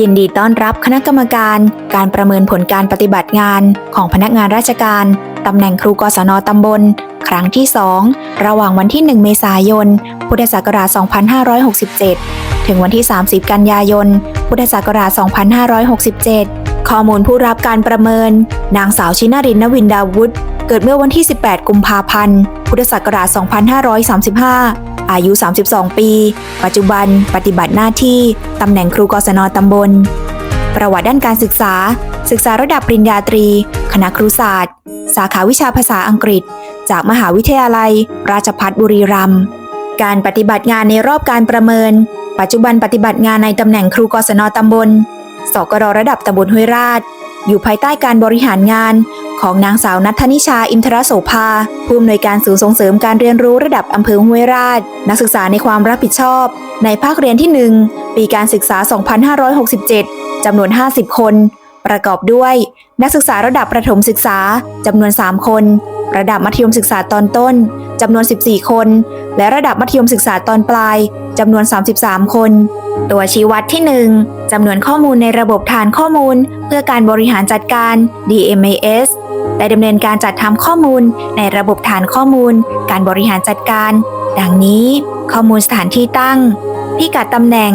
ยินดีต้อนรับคณะกรรมการ การประเมินผลการปฏิบัติงานของพนักงานราชการ ตำแหน่งครูกศนตำบล ครั้งที่ 2 ระหว่างวันที่ 1 เมษายน พุทธศักราช 2567 ถึงวันที่ 30 กันยายน พุทธศักราช 2567 ข้อมูลผู้รับการประเมิน นางสาวชินารินนวินดาวุฒิ เกิดเมื่อวันที่ 18 กุมภาพันธ์ พุทธศักราช 2535 อายุ 32 ปี ปัจจุบันปฏิบัติหน้าที่ตำแหน่งครูกศนตำบล ประวัติด้านการศึกษา ศึกษาระดับปริญญาตรี คณะครุศาสตร์ สาขาวิชาภาษาอังกฤษ จากมหาวิทยาลัย ราชภัฏบุรีรัมย์การปฏิบัติงานในรอบการประเมิน ปัจจุบันปฏิบัติงานในตำแหน่งครูกศนตำบล สกรระดับตำบลห้วยราช อยู่ภายใต้การบริหารงานของนางสาวนัทธนิชาอินทรโสภา ผู้อำนวยการศูนย์ส่งเสริมการเรียนรู้ระดับอำเภอห้วยราช นักศึกษาในความรับผิดชอบ ในภาคเรียนที่ 1 ปีการศึกษา 2567 จำนวน 50 คน ประกอบด้วย นักศึกษาระดับประถมศึกษาจำนวน 3 คน ระดับมัธยมศึกษาตอนต้นจำนวน 14 คน และระดับมัธยมศึกษาตอนปลายจำนวน 33 คน ตัวชี้วัดที่ 1จำนวนข้อมูลในระบบฐานข้อมูล เพื่อการบริหารจัดการ DMAS ได้ดำเนินการจัดทำข้อมูลในระบบฐานข้อมูล การบริหารจัดการ ดังนี้ ข้อมูลสถานที่ตั้ง พิกัดตำแหน่ง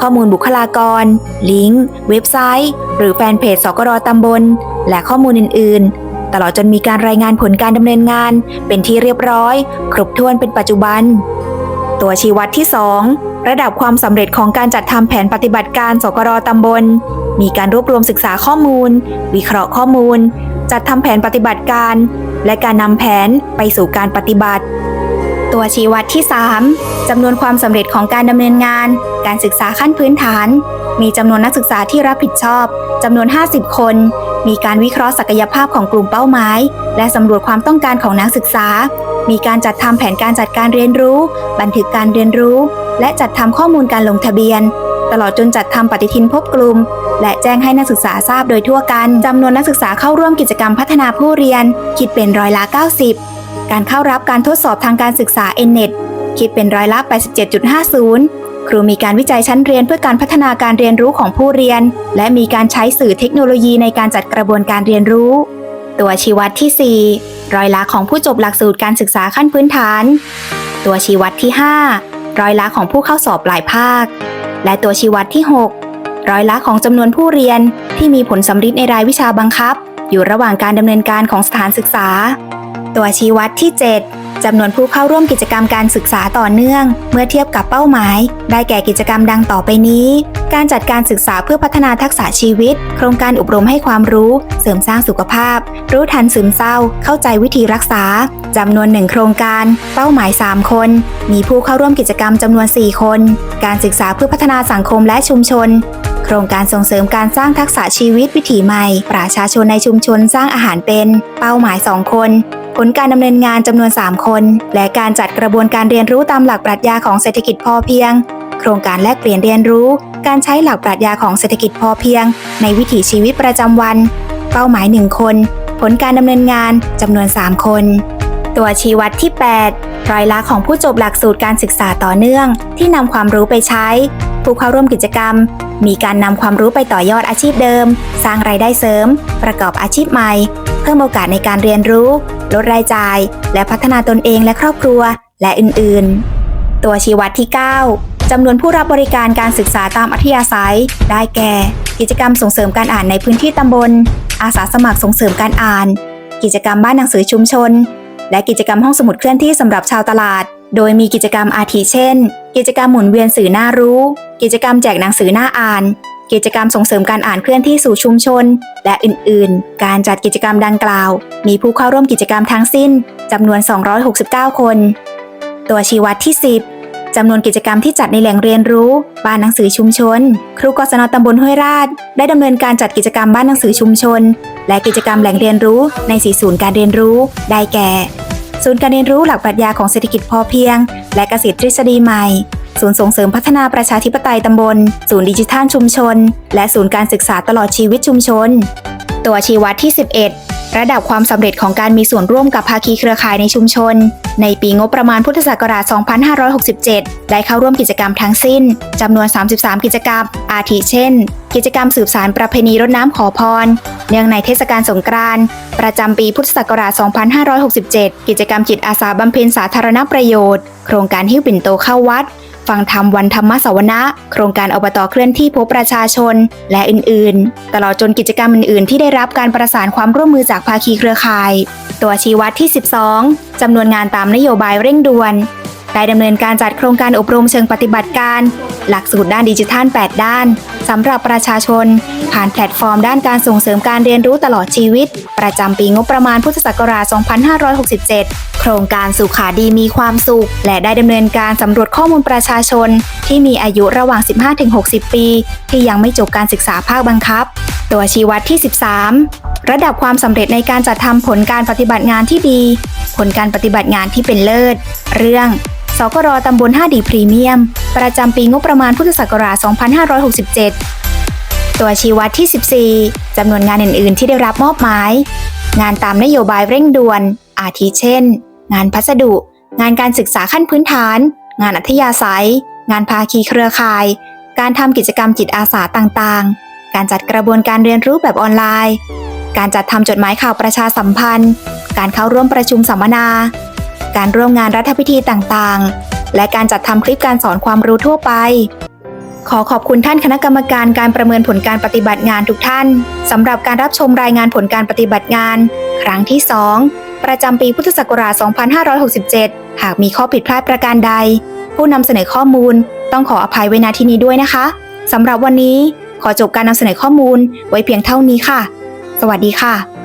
ข้อมูลบุคลากร ลิงก์ เว็บไซต์ หรือแฟนเพจสกรตำบล และข้อมูลอื่นๆ ตลอดจนมีการรายงานผลการดำเนินงาน เป็นที่เรียบร้อย ครบถ้วนเป็นปัจจุบัน ตัวชี้วัดที่ 2 ระดับความสำเร็จของการจัดทำแผนปฏิบัติการสกรตำบล มีการรวบรวมศึกษาข้อมูล วิเคราะห์ข้อมูล จัดทำแผนปฏิบัติการ และการนำแผนไปสู่การปฏิบัติ ตัวชี้วัดที่ 3 จำนวนความสำเร็จของการดำเนินงาน การศึกษาขั้นพื้นฐาน มีจำนวนนักศึกษาที่รับผิดชอบจำนวน 50 คน มีการวิเคราะห์ศักยภาพของกลุ่มเป้าหมาย และสำรวจความต้องการของนักศึกษา มีการจัดทำแผนการจัดการเรียนรู้ บันทึกการเรียนรู้ และจัดทำข้อมูลการลงทะเบียน ตลอดจนจัดทำปฏิทินพบกลุ่ม และแจ้งให้นักศึกษาทราบโดยทั่วกันจำนวนนักศึกษาเข้าร่วมกิจกรรมพัฒนาผู้เรียน คิดเป็นร้อยละ 90 การเข้ารับการทดสอบทางการศึกษา n-net คิดเป็นร้อยละ 87.50 ครูมีการวิจัยชั้นเรียนเพื่อการพัฒนาการเรียนรู้ของผู้เรียน และมีการใช้สื่อเทคโนโลยีในการจัดกระบวนการเรียนรู้ ตัวชี้วัดที่ 4 ร้อยละของผู้จบหลักสูตรการศึกษาขั้นพื้นฐาน ตัวชี้วัดที่ 5 ร้อยละของผู้เข้าสอบปลายภาค และตัวชี้วัดที่ 6 ร้อยละของจำนวนผู้เรียนที่มีผลสำฤทธิ์ในรายวิชาบังคับ อยู่ระหว่างการดำเนินการของสถานศึกษา ตัวชี้วัดที่ 7 จำนวนผู้เข้าร่วมกิจกรรมการศึกษาต่อเนื่อง เมื่อเทียบกับเป้าหมาย ได้แก่กิจกรรมดังต่อไปนี้ การจัดการศึกษาเพื่อพัฒนาทักษะชีวิต โครงการอบรมให้ความรู้ เสริมสร้างสุขภาพ รู้ทันซึมเศร้า เข้าใจวิธีรักษาจำนวนหนึ่งโครงการ เป้าหมาย 3 คน มีผู้เข้าร่วมกิจกรรมจำนวน 4 คน การศึกษาเพื่อพัฒนาสังคมและชุมชนโครงการส่งเสริมการสร้างทักษะชีวิตวิถีใหม่ ประชาชนในชุมชนสร้างอาหารเป็น เป้าหมาย 2 คน ผลการดำเนินงานจำนวน 3 คน และการจัดกระบวนการเรียนรู้ตามหลักปรัชญาของเศรษฐกิจพอเพียง โครงการแลกเปลี่ยนเรียนรู้ การใช้หลักปรัชญาของเศรษฐกิจพอเพียง ในวิถีชีวิตประจำวัน เป้าหมาย 1 คน ผลการดำเนินงานจำนวน 3 คน ตัวชี้วัดที่ 8ร้อยละของผู้จบหลักสูตรการศึกษาต่อเนื่อง ที่นำความรู้ไปใช้ ผู้เข้าร่วมกิจกรรม มีการนำความรู้ไปต่อยอดอาชีพเดิม สร้างรายได้เสริม ประกอบอาชีพใหม่ พิ่มโอกาสในการเรียนรู้ ลดรายจ่าย และพัฒนาตนเองและครอบครัว และอื่นๆ ตัวชี้วัดที่ 9จำนวนผู้รับบริการการศึกษาตามอัธยาศัย ได้แก่ กิจกรรมส่งเสริมการอ่านในพื้นที่ตำบล อาสาสมัครส่งเสริมการอ่าน กิจกรรมบ้านหนังสือชุมชน และกิจกรรมห้องสมุดเคลื่อนที่สำหรับชาวตลาด โดยมีกิจกรรมอาทิเช่น กิจกรรมหมุนเวียนสื่อหน้ารู้ กิจกรรมแจกหนังสือหน้าอ่าน กิจกรรมส่งเสริมการอ่านเคลื่อนที่สู่ชุมชน และอื่นๆ การจัดกิจกรรมดังกล่าว มีผู้เข้าร่วมกิจกรรมทั้งสิ้นจำนวน 269 คน ตัวชี้วัดที่ 10จำนวนกิจกรรมที่จัดในแหล่งเรียนรู้ บ้านหนังสือชุมชน ครูกศนตำบลห้วยราช ได้ดำเนินการจัดกิจกรรมบ้านหนังสือชุมชน และกิจกรรมแหล่งเรียนรู้ในสีศูนย์การเรียนรู้ ได้แก่ ศูนย์การเรียนรู้หลักปรัชญาของเศรษฐกิจพอเพียง และเกษตรทฤษฎีใหม่ ศูนย์ส่งเสริมพัฒนาประชาธิปไตยตำบล ศูนย์ดิจิทัลชุมชน และศูนย์การศึกษาตลอดชีวิตชุมชน ตัวชี้วัดที่ 11 ระดับความสำเร็จของการมีส่วนร่วมกับภาคีเครือข่ายในชุมชน ในปีงบประมาณพุทธศักราช 2567 ได้เข้าร่วมกิจกรรมทั้งสิ้นจำนวน 33 กิจกรรม อาทิเช่น กิจกรรมสืบสารประเพณีรดน้ำขอพร เนื่องในเทศกาลสงกรานต์ประจำปีพุทธศักราช 2567 กิจกรรมจิตอาสาบำเพ็ญสาธารณประโยชน์ โครงการหิ้วปิ่นโตเข้าวัด ฟังธรรมวันธรรมสวนะโครงการอบตเคลื่อนที่พบประชาชน และอื่นๆ ตลอดจนกิจกรรมอื่น ๆ ที่ได้รับการประสานความร่วมมือจากภาคีเครือข่าย ตัวชี้วัดที่ 12จำนวนงานตามนโยบายเร่งด่วน ได้ดำเนินการจัดโครงการอบรมเชิงปฏิบัติการ หลักสูตรด้านดิจิทัล 8 ด้านสำหรับประชาชน ผ่านแพลตฟอร์มด้านการส่งเสริมการเรียนรู้ตลอดชีวิต ประจำปีงบประมาณพุทธศักราช 2567 โครงการสุขาดีมีความสุข และได้ดำเนินการสำรวจข้อมูลประชาชน ที่มีอายุระหว่าง 15-60 ปี ที่ยังไม่จบการศึกษาภาคบังคับ ตัวชี้วัดที่ 13 ระดับความสำเร็จในการจัดทำผลการปฏิบัติงานที่ดี ผลการปฏิบัติงานที่เป็นเลิศ เรื่อง สกรตำบล 5 ดีพรีเมียม ประจำปีงบประมาณพุทธศักราช 2567 ตัวชี้วัดที่ 14 จำนวนงานอื่น ๆ ที่ได้รับมอบหมาย งานตามนโยบายเร่งด่วน อาทิเช่น งานพัสดุ งานการศึกษาขั้นพื้นฐาน งานอัธยาศัย งานภาคีเครือข่าย การทำกิจกรรมจิตอาสาต่าง ๆ การจัดกระบวนการเรียนรู้แบบออนไลน์ การจัดทำจดหมายข่าวประชาสัมพันธ์ การเข้าร่วมประชุมสัมมนา การร่วมงานรัฐพิธีต่างๆ และการจัดทำคลิปการสอนความรู้ทั่วไป ขอขอบคุณท่านคณะกรรมการการประเมินผลการปฏิบัติงานทุกท่านสำหรับการรับชมรายงานผลการปฏิบัติงาน ครั้งที่ 2 ประจำปีพุทธศักราช 2567 หากมีข้อผิดพลาดประการใด ผู้นำเสนอข้อมูล ต้องขออภัยไว้ณที่นี้ด้วยนะคะสำหรับวันนี้ขอจบการนำเสนอข้อมูลไว้เพียงเท่านี้ค่ะ สวัสดีค่ะ